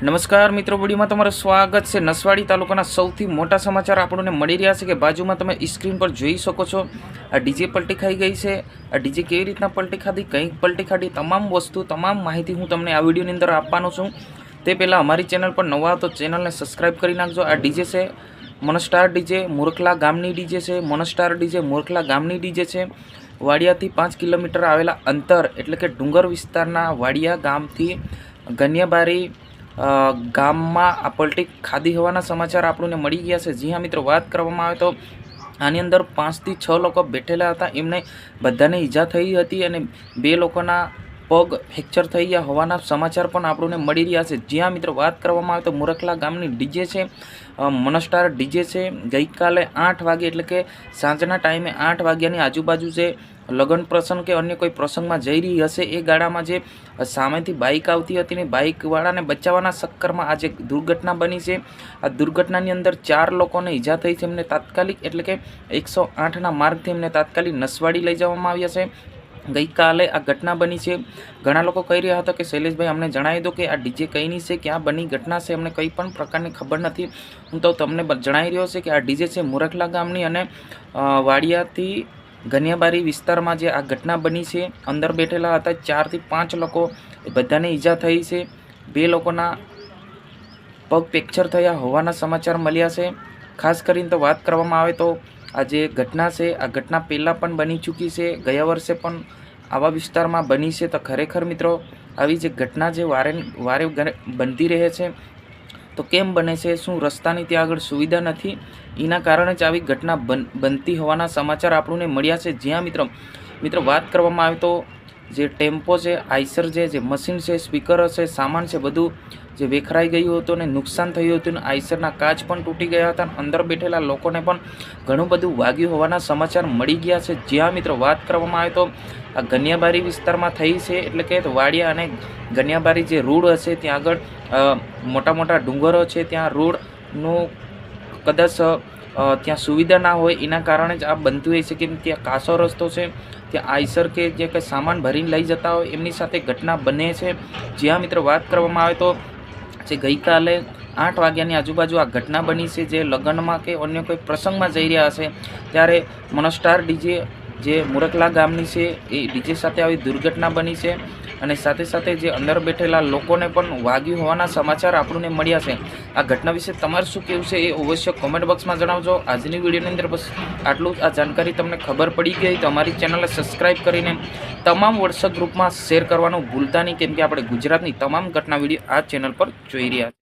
નમસ્કાર મિત્રો, વિડીયોમાં તમારું સ્વાગત છે. નસવાડી તાલુકાના સૌથી મોટા સમાચાર આપણને મળી રહ્યા છે કે બાજુમાં તમે સ્ક્રીન પર જોઈ શકો છો. આ ડીજે પલટી ખાઈ ગઈ છે. આ ડીજે કેવી રીતના પલટી ખાધી કંઈક પલટી ખાધી, તમામ વસ્તુ, તમામ માહિતી હું તમને આ વિડીયોની અંદર આપવાનો છું. તે પહેલાં અમારી ચેનલ પર નવા તો ચેનલને સબસ્ક્રાઈબ કરી નાખજો. આ ડીજે છે, મનસ્ટાર ડીજે, મૂર્ખલા ગામની ડીજે છે, મનસ્ટાર ડીજે, મૂર્ખલા ગામની ડીજે છે. વાડિયાથી પાંચ કિલોમીટર આવેલા અંતર, એટલે કે ડુંગર વિસ્તારના વાડિયા ગામથી ગન્યાબારી ગામમાં આ પલટી ખાધી હોવાના સમાચાર આપણને મળી ગયા છે. જી હા, મિત્રો, વાત કરવામાં આવે તો આની અંદર પાંચથી છ લોકો બેઠેલા હતા. એમને બધાને ઈજા થઈ હતી અને બે લોકોના પગ ફ્રેક્ચર થઈ ગયા હોવાના સમાચાર પણ આપણને મળી રહ્યા છે. જ્યાં મિત્રો, વાત કરવામાં આવે તો મુરખલા ગામની ડીજે છે. મનસ્ટાર ડીજે છે. ગઈકાલે આઠ વાગે એટલે કે સાંજના ટાઈમે આઠ વાગ્યાની આજુબાજુ જે લગ્ન પ્રસંગ કે અન્ય કોઈ પ્રસંગમાં જઈ રહી હશે, એ ગાડામાં જે સામેથી બાઇક આવતી હતી ને બાઇકવાળાને બચાવવાના ચક્કરમાં આ જે દુર્ઘટના બની છે. આ દુર્ઘટનાની અંદર ચાર લોકોને ઈજા થઈ છે, એમને તાત્કાલિક એટલે કે એકસો આઠના માર્ગથી એમને તાત્કાલિક નસવાડી લઈ જવામાં આવ્યા છે. ગઈકાલે આ ઘટના બની છે. ઘણા લોકો કહી રહ્યા હતા કે, શૈલેષભાઈ, અમને જણાવી દો કે આ ડીજે કઈની છે, ક્યાં બની ઘટના છે, અમને કંઈ પણ પ્રકારની ખબર નથી. હું તો તમને જણાવી રહ્યો છે કે આ ડીજે છે મુરખલા ગામની અને વાડિયાથી ગનિયાબારી વિસ્તારમાં જે આ ઘટના બની છે, અંદર બેઠેલા હતા ચારથી પાંચ લોકો. બધાને ઈજા થઈ છે. બે લોકોના પગ પેક્ચર થયા હોવાના સમાચાર મળ્યા છે. ખાસ કરીને તો વાત કરવામાં આવે તો આ જે ઘટના છે, આ ઘટના પહેલાં પણ બની ચૂકી છે, ગયા વર્ષે પણ આવા વિસ્તારમાં બની છે. તો ખરેખર મિત્રો, આવી જે ઘટના જે વારે વારે બનતી રહે છે તો કેમ બને છે? શું રસ્તાની ત્યાં આગળ સુવિધા નથી? એના કારણે જ આવી ઘટના બન, બનતી હોવાના સમાચાર આપણને મળ્યા છે. જ્યાં મિત્રો મિત્રો વાત કરવામાં આવે તો જે ટેમ્પો છે, આઈસર છે, જે મશીન છે, સ્પીકર છે, સામાન છે, બધું જે વેખરાઈ ગયું હતું ને નુકસાન થયું હતું ને આઈસરના કાચ પણ તૂટી ગયા હતા અને અંદર બેઠેલા લોકોને પણ ઘણું બધું વાગ્યું હોવાના સમાચાર મળી ગયા છે. જ્યાં મિત્રો વાત કરવામાં આવે તો આ ગન્યાબારી વિસ્તારમાં થઈ છે એટલે કે વાડિયા અને ગન્યાબારી જે રોડ હશે ત્યાં આગળ મોટા મોટા ડુંગરો છે, ત્યાં રોડનું કદાચ ત્યાં સુવિધા ના હોય એના કારણે જ આ બનતું હોય છે કે ત્યાં કાસો રસ્તો છે, ત્યાં આઈસર કે જે કંઈ સામાન ભરીને લઈ જતા હોય એમની સાથે ઘટના બને છે. જ્યાં મિત્રો, વાત કરવામાં આવે તો જે ગઈકાલે આઠ વાગ્યાની આજુબાજુ આ ઘટના બની છે, જે લગ્નમાં કે અન્ય કોઈ પ્રસંગમાં જઈ રહ્યા હશે, ત્યારે મનસ્ટાર ડીજે જે મુરખલા ગામની છે, એ ડીજે સાથે આવી દુર્ઘટના બની છે. અને સાથે સાથે જે અંદર બેઠેલા લોકોને પણ વાગ્યું હોવાના સમાચાર આપણને મળ્યા છે. આ ઘટના વિશે તમારે શું કહેવું છે એ અવશ્ય કોમેન્ટ બોક્સમાં જણાવજો. આજની વિડીયોની અંદર બસ આટલું આ જાણકારી તમને ખબર પડી ગઈ તો અમારી ચેનલને સબસ્ક્રાઈબ કરીને તમામ વોટ્સઅપ ગ્રુપમાં શેર કરવાનું ભૂલતા નહીં, કેમ કે આપણે ગુજરાતની તમામ ઘટના વીડિયો આ ચેનલ પર જોઈ રહ્યા